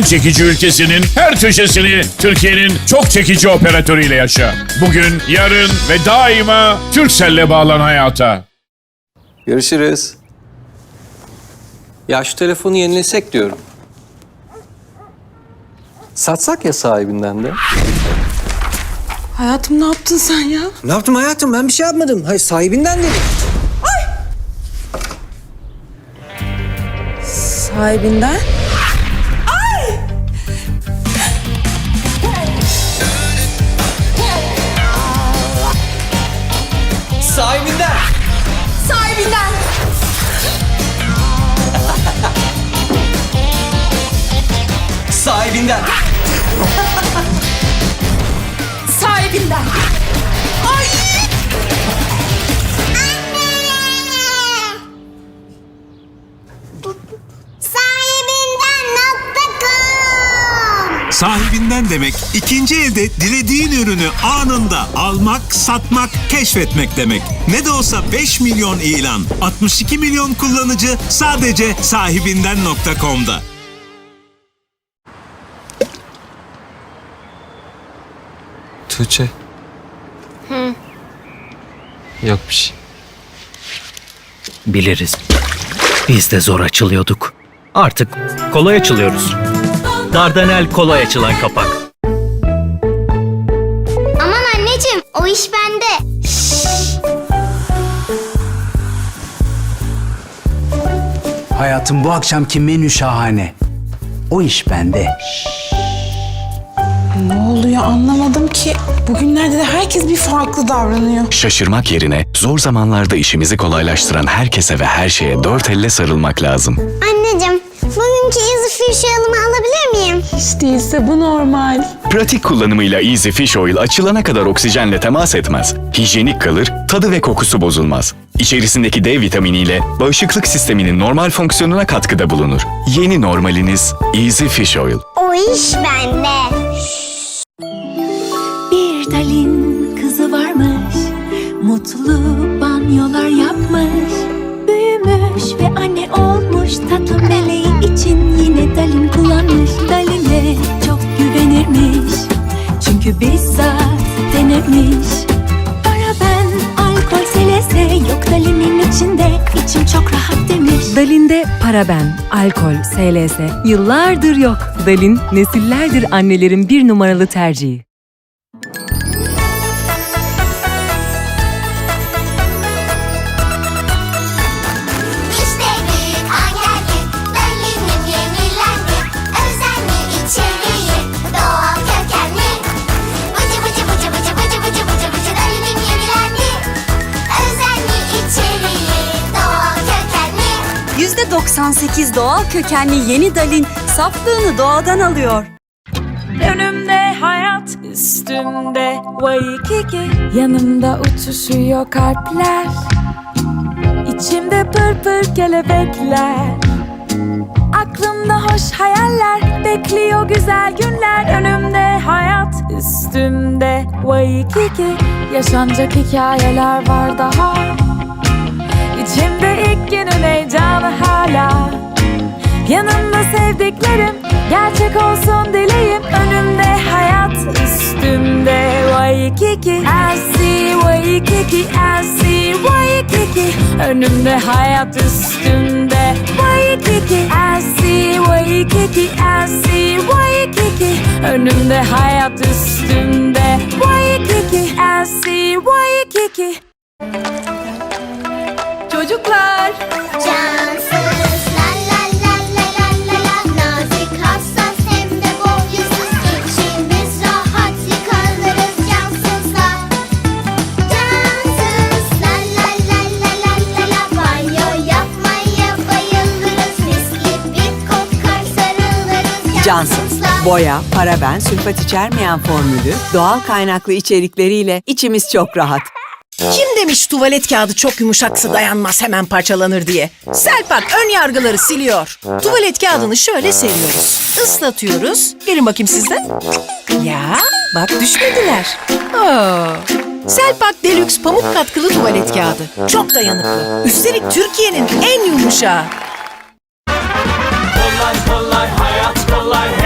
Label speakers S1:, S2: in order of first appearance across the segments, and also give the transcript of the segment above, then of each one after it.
S1: En çekici ülkesinin her köşesini Türkiye'nin çok çekici operatörüyle yaşa. Bugün, yarın ve daima Turkcell'le bağlan hayata.
S2: Görüşürüz. Ya şu telefonu yenilesek diyorum. Satsak ya sahibinden de.
S3: Hayatım ne yaptın sen ya?
S4: Ne yaptım hayatım? Ben bir şey yapmadım. Hayır sahibinden dedim.
S3: Sahibinden?
S2: Sahibinden!
S3: Sahibinden!
S2: Sahibinden!
S5: Sahibinden.com
S6: Sahibinden demek ikinci elde dilediğin ürünü anında almak, satmak, keşfetmek demek. Ne de olsa 5 milyon ilan, 62 milyon kullanıcı sadece sahibinden.com'da.
S2: Tuğçe. Yok bir şey.
S7: Biliriz. Biz de zor açılıyorduk. Artık kolay açılıyoruz. Dardanel kolay açılan kapak.
S5: Aman anneciğim o iş bende.
S8: Hayatım bu akşamki menü şahane. O iş bende.
S3: Ne oluyor anlamadım ki. Bugünlerde de herkes bir farklı davranıyor.
S9: Şaşırmak yerine zor zamanlarda işimizi kolaylaştıran herkese ve her şeye dört elle sarılmak lazım.
S5: Anneciğim bugünkü Easy Fish alımı alabilir miyim?
S3: Hiç değilse bu normal.
S9: Pratik kullanımıyla Easy Fish Oil açılana kadar oksijenle temas etmez. Hijyenik kalır, tadı ve kokusu bozulmaz. İçerisindeki D vitaminiyle bağışıklık sisteminin normal fonksiyonuna katkıda bulunur. Yeni normaliniz Easy Fish Oil.
S5: O iş bende.
S10: Olmuş Tatlı meleği için yine dalin kullanmış. Daline çok güvenirmiş. Çünkü bizzat denemiş. Paraben, alkol, selese Yok dalinin içinde. İçim çok rahat demiş.
S11: Dalin'de paraben, alkol, SLS yıllardır yok. Dalin nesillerdir annelerin bir numaralı tercihi.
S10: %98 doğal kökenli yeni dalin saflığını doğadan alıyor.
S3: Önümde hayat, üstümde Waikiki. Yanımda uçuşuyor kalpler. İçimde pır pır kelebekler. Aklımda hoş hayaller, bekliyor güzel günler. Önümde hayat, üstümde Waikiki. Yaşanacak hikayeler var daha. İçimde ilk günün heyecanı hala. Yanımda sevdiklerim gerçek olsun dileğim. Önümde hayat üstümde Waikiki. I see Waikiki I see Waikiki. Önümde hayat üstümde Waikiki. I see Waikiki I see Waikiki. Önümde hayat üstümde Waikiki
S10: boya, paraben, sülfat içermeyen formülü, doğal kaynaklı içerikleriyle içimiz çok rahat.
S4: Kim demiş tuvalet kağıdı çok yumuşaksa dayanmaz hemen parçalanır diye? Selpak ön yargıları siliyor. Tuvalet kağıdını şöyle seriyoruz. Islatıyoruz. Gelin bakayım sizden. Ya bak düşmediler. Oo. Selpak Deluxe pamuk katkılı tuvalet kağıdı. Çok dayanıklı. Üstelik Türkiye'nin en yumuşağı.
S2: Kolay kolay hayat kolay.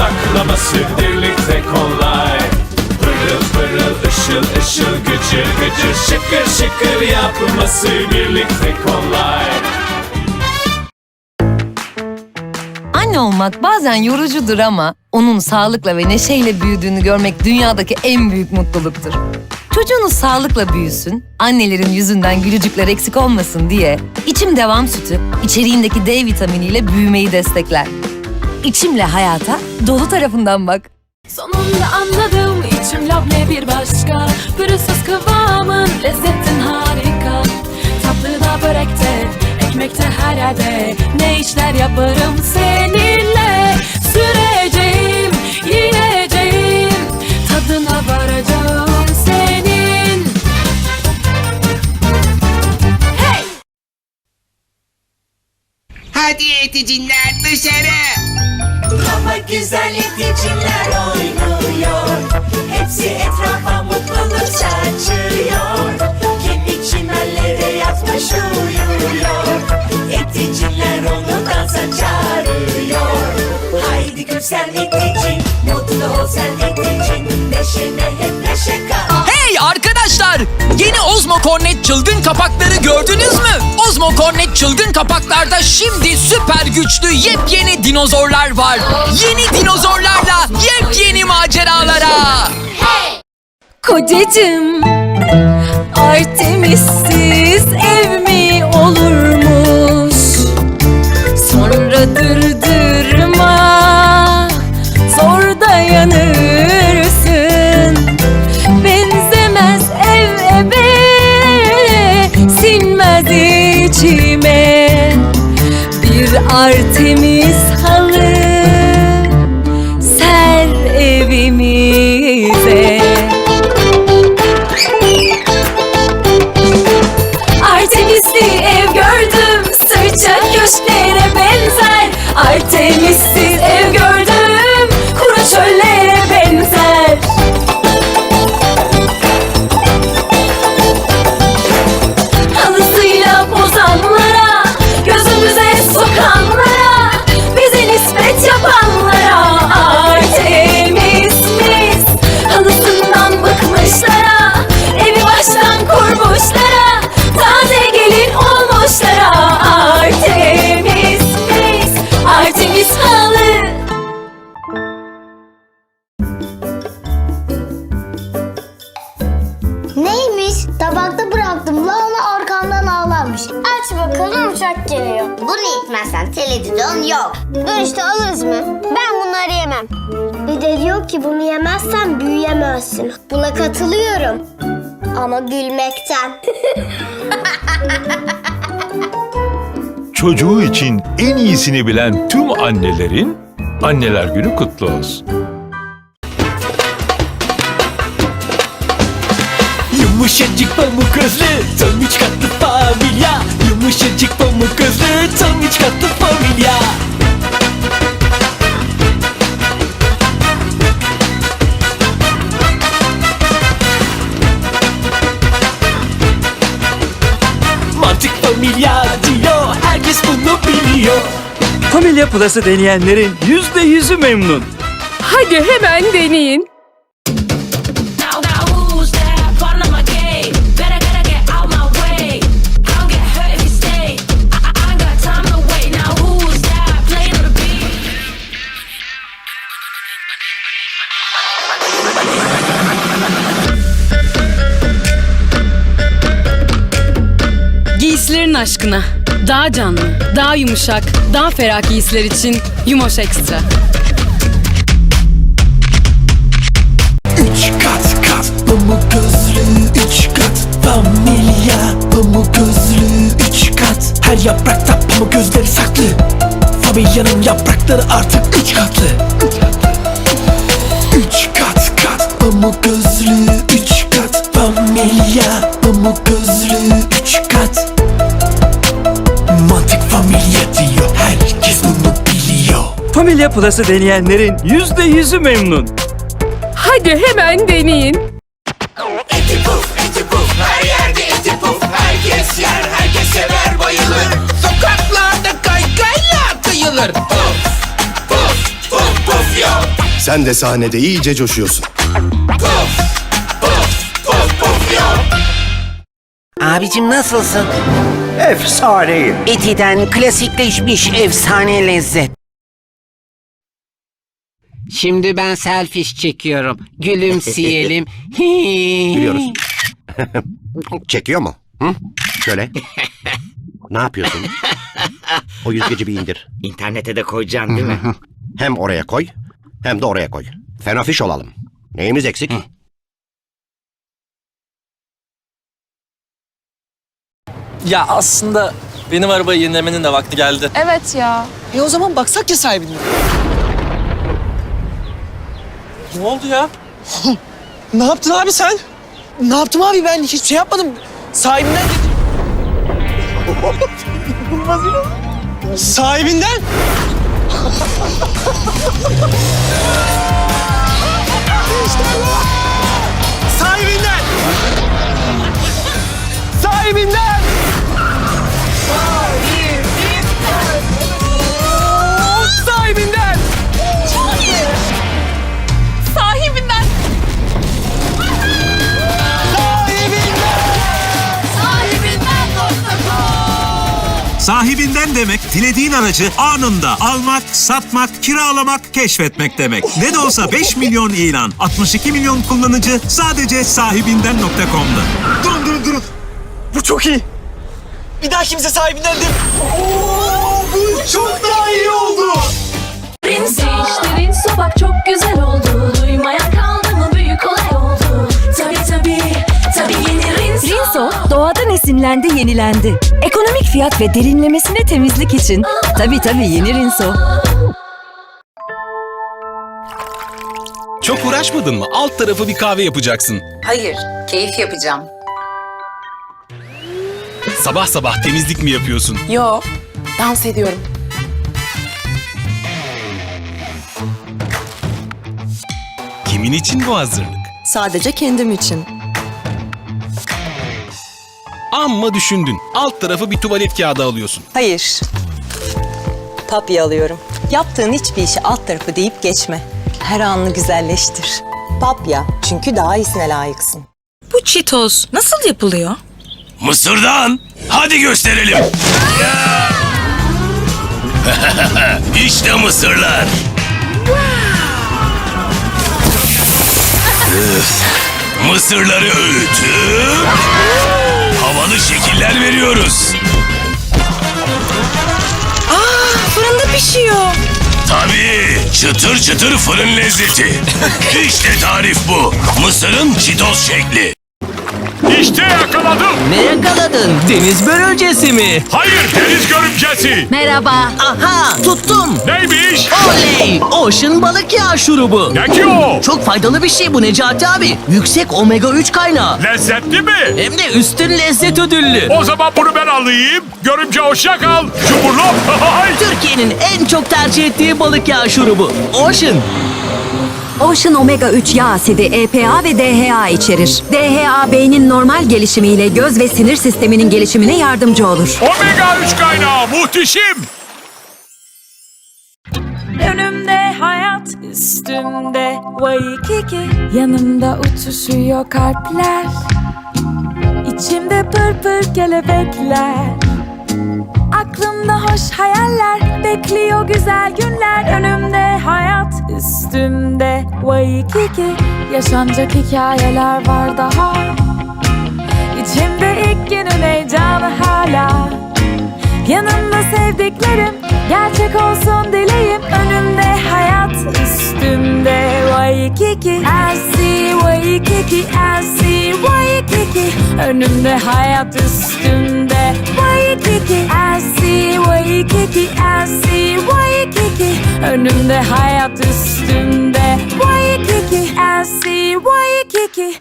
S12: saklaması birlikte kolay Pırıl pırıl ışıl ışıl gücür gücür şıkır şıkır yapması birlikte kolay
S11: Anne olmak bazen yorucudur ama onun sağlıkla ve neşeyle büyüdüğünü görmek dünyadaki en büyük mutluluktur. Çocuğunuz sağlıkla büyüsün, annelerin yüzünden gülücükler eksik olmasın diye İçim Devam Sütü içeriğindeki D vitaminiyle büyümeyi destekler. İçimle hayata dolu tarafından bak.
S13: Sonunda anladım içim labne bir başka Pürüzsüz kıvamın lezzetin harika Tatlıda börekte, ekmekte her yerde Ne işler yaparım seninle Süreceğim, yiyeceğim Tadına varacağım senin Hey!
S14: Hadi dışarı.
S12: Ama güzel yetişimler oynuyor. Hepsi etrafa mutluluk saçıyor. Kendi çimenlere yatmış uyuyor. Eticimler onu dansa çağırıyor. Haydi güzel eticin Mutlu ol sen eticin. Neşene hep neşe kal.
S15: Hey arkadaşlar! Yeni Ozmo Cornet çılgın kapakları gördünüz mü? Ozmo Cornet çılgın kapaklarda şimdi süper güçlü yepyeni dinozorlar var. Yeni dinozorlarla yepyeni maceralara.
S13: Kocacığım Artemissiz ev mi olurmuş Sonra durdurma içime Bir Artemis halı Ser evimize
S5: gülmekten.
S16: Çocuğu için en iyisini bilen tüm annelerin Anneler Günü kutlu olsun.
S12: Yumuşacık pamuk gözlü Tam üç katlı familya Yumuşacık pamuk gözlü Tam üç katlı familya Familya
S17: Plus'ı deneyenlerin yüzde yüzü memnun.
S13: Hadi hemen deneyin. Giysilerin aşkına. Daha canlı, daha yumuşak, daha ferah giysiler için Yumoş Ekstra.
S12: Üç kat kat pamuk gözlü Üç kat? Familya Pamuk gözlü üç kat? Her yaprakta pamuk gözleri saklı? Familyanın yaprakları artık üç katlı. Üç kat kat pamuk gözlü Üç kat? Familya Pamuk gözlü üç kat Familya
S17: Plus'ı deneyenlerin yüzde yüzü memnun.
S13: Hadi hemen deneyin.
S12: Eti puf, eti puf, her yerde eti puf Herkes yer, herkes sever, bayılır Sokaklarda kaykayla kıyılır Puf, puf, puf, puf yok
S18: Sen de sahnede iyice coşuyorsun.
S12: Puf, puf, puf, puf yok
S14: Abicim nasılsın?
S17: Efsaneyim.
S14: Eti'den klasikleşmiş efsane lezzet. Şimdi ben selfish çekiyorum. Gülümseyelim.
S17: Biliyoruz. Çekiyor mu? Hı? Şöyle. ne yapıyorsun? O yüzgeci bir indir.
S14: İnternete de koyacaksın değil mi?
S17: Hem oraya koy hem de oraya koy. Fenofiş olalım. Neyimiz eksik?
S4: Ya aslında benim arabayı yenilemenin de vakti geldi.
S19: Evet ya.
S4: E o zaman baksak ya sahibine. Ne oldu ya? ne yaptın abi sen? Ne yaptım abi ben hiçbir şey yapmadım. Sahibinden ya. Sahibinden? Sahibinden! Sahibinden! Sahibinden!
S19: Sahibinden
S6: demek dilediğin aracı anında almak, satmak, kiralamak, keşfetmek demek. Ne de olsa 5 milyon ilan, 62 milyon kullanıcı sadece sahibinden.com'da.
S4: Durun durun durun. Bu çok iyi. Bir daha kimse sahibinden değil. Oo, bu çok daha iyi oldu.
S3: Rinse
S11: esinlendi, yenilendi. Ekonomik fiyat ve derinlemesine temizlik için. Tabii tabii yeni Rinso.
S18: Çok uğraşmadın mı? Alt tarafı bir kahve yapacaksın.
S20: Hayır, keyif yapacağım.
S18: Sabah sabah temizlik mi yapıyorsun?
S19: Yo. Dans ediyorum.
S18: Kimin için bu hazırlık?
S11: Sadece kendim için.
S18: Amma düşündün. Alt tarafı bir tuvalet kağıdı alıyorsun.
S11: Hayır. Papya alıyorum. Yaptığın hiçbir işi alt tarafı deyip geçme. Her anını güzelleştir. Papya çünkü daha iyisine layıksın.
S19: Bu çitoz nasıl yapılıyor?
S3: Mısırdan Hadi gösterelim İşte mısırlar. Mısırları öğütüp havalı şekiller veriyoruz.
S19: Aa, fırında pişiyor.
S3: Tabii çıtır çıtır fırın lezzeti. işte tarif bu. Mısırın çitoz şekli.
S1: İşte yakaladım.
S7: Ne yakaladın? Deniz börülcesi mi?
S1: Hayır deniz görümcesi.
S11: Merhaba.
S7: Aha tuttum.
S1: Neymiş?
S7: Oley! Ocean balık yağı şurubu.
S1: Ne ki o?
S7: Çok faydalı bir şey bu Necati abi. Yüksek omega 3 kaynağı.
S1: Lezzetli mi?
S7: Hem de üstün lezzet ödüllü.
S1: O zaman bunu ben alayım. Görümce hoşça kal. Cumhurlu.
S7: Türkiye'nin en çok tercih ettiği balık yağı şurubu. Ocean.
S11: Ocean Omega 3 yağ asidi EPA ve DHA içerir. DHA beynin normal gelişimiyle göz ve sinir sisteminin gelişimine yardımcı olur.
S1: Omega 3 kaynağı muhteşem.
S3: Önümde hayat üstümde Waikiki Yanımda uçuşuyor kalpler İçimde pır pır kelebekler Aklımda hoş hayaller Bekliyor güzel günler. Önümde hayat üstümde Waikiki Yaşanacak hikayeler var daha. İçimde ilk günün heyecanı hala. Yanımda sevdiklerim gerçek olsun dileğim üstümde Waikiki I see Waikiki I see Waikiki. Önümde hayat üstümde Waikiki. I see Waikiki I see Waikiki. Önümde hayat üstümde Waikiki. I see Waikiki.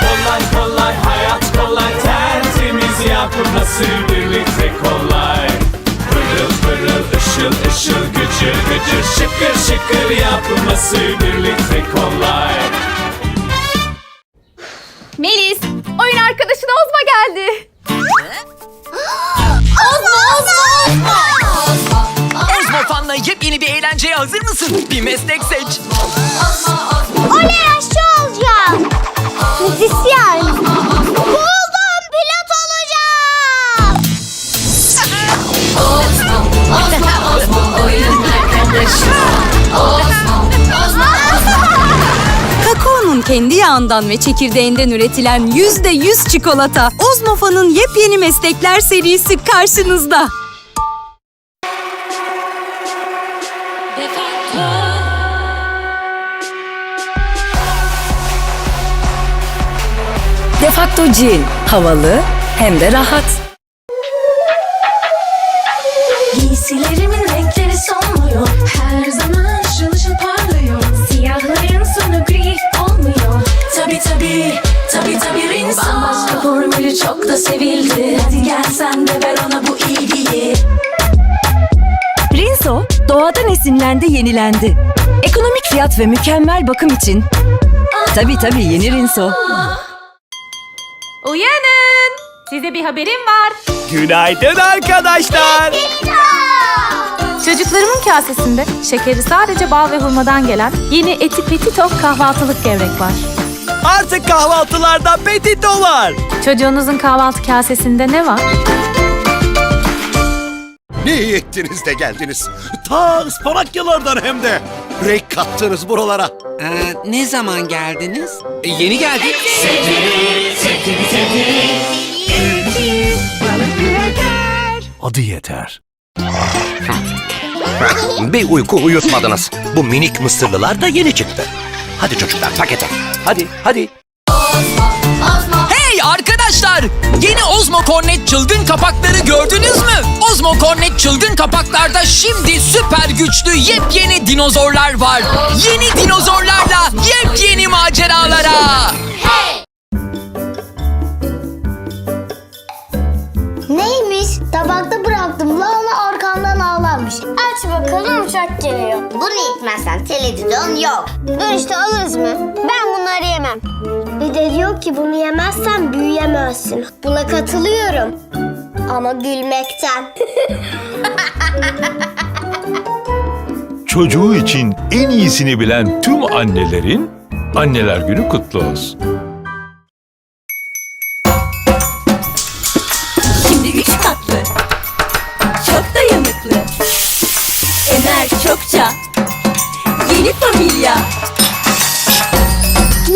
S3: Kolay kolay hayat kolay. Tertemiz yapması birlikte kolay. Pırıl pırıl ışıl ışıl gıcır gıcır şıkır şıkır yapması birlikte kolay
S19: Melis, oyun arkadaşın Ozma geldi.
S15: Ozmo Fan'la yepyeni bir eğlenceye hazır mısın? Bir meslek seç.
S5: Oley aşçı olacağım. Müzisyen.
S21: Kakaonun kendi yağından ve çekirdeğinden üretilen yüzde yüz çikolata Ozmofa'nın yepyeni meslekler serisi karşınızda.
S11: Defakto Jean. Havalı hem de rahat.
S22: Çok da sevildi Hadi gel sen de ver ona bu ilgiyi
S11: Rinso doğadan esinlendi yenilendi. Ekonomik fiyat ve mükemmel bakım için. Tabii tabii yeni Rinso.
S1: Uyanın! Size bir haberim var.
S23: Günaydın arkadaşlar.
S1: Çocuklarımın kasesinde şekeri sadece bal ve hurmadan gelen yeni Eti Petito kahvaltılık gevrek var.
S23: Artık kahvaltılarda petito var.
S1: Çocuğunuzun kahvaltı kasesinde ne var?
S17: Ne iyi ettiniz de geldiniz. Ta Ispanakyalardan hem de. Renk kattınız buralara.
S10: Ee, ne zaman geldiniz?
S15: E, yeni geldik.
S24: Adı yeter.
S17: Bir uyku uyutmadınız. Bu minik mısırlılar da yeni çıktı. Hadi çocuklar pakete. Hadi hadi.
S15: Hey arkadaşlar! Yeni Ozmo Cornet çılgın kapakları gördünüz mü? Ozmo Cornet çılgın kapaklarda şimdi süper güçlü yepyeni dinozorlar var. Yeni dinozorlarla yepyeni maceralara.
S5: Neymiş? Tabakta bıraktım. Lana arkamdan ağlarmış. Aç bakalım uçak geliyor. Bunu itmezsen teledidon yok. Dönüşte alırız mı? Ben bunları yemem. Bir de diyor ki bunu yemezsen büyüyemezsin. Buna katılıyorum. Ama gülmekten.
S16: Çocuğu için en iyisini bilen tüm annelerin Anneler Günü kutlu olsun.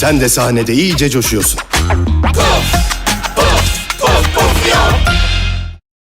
S17: Sen de sahnede iyice coşuyorsun.
S25: Go!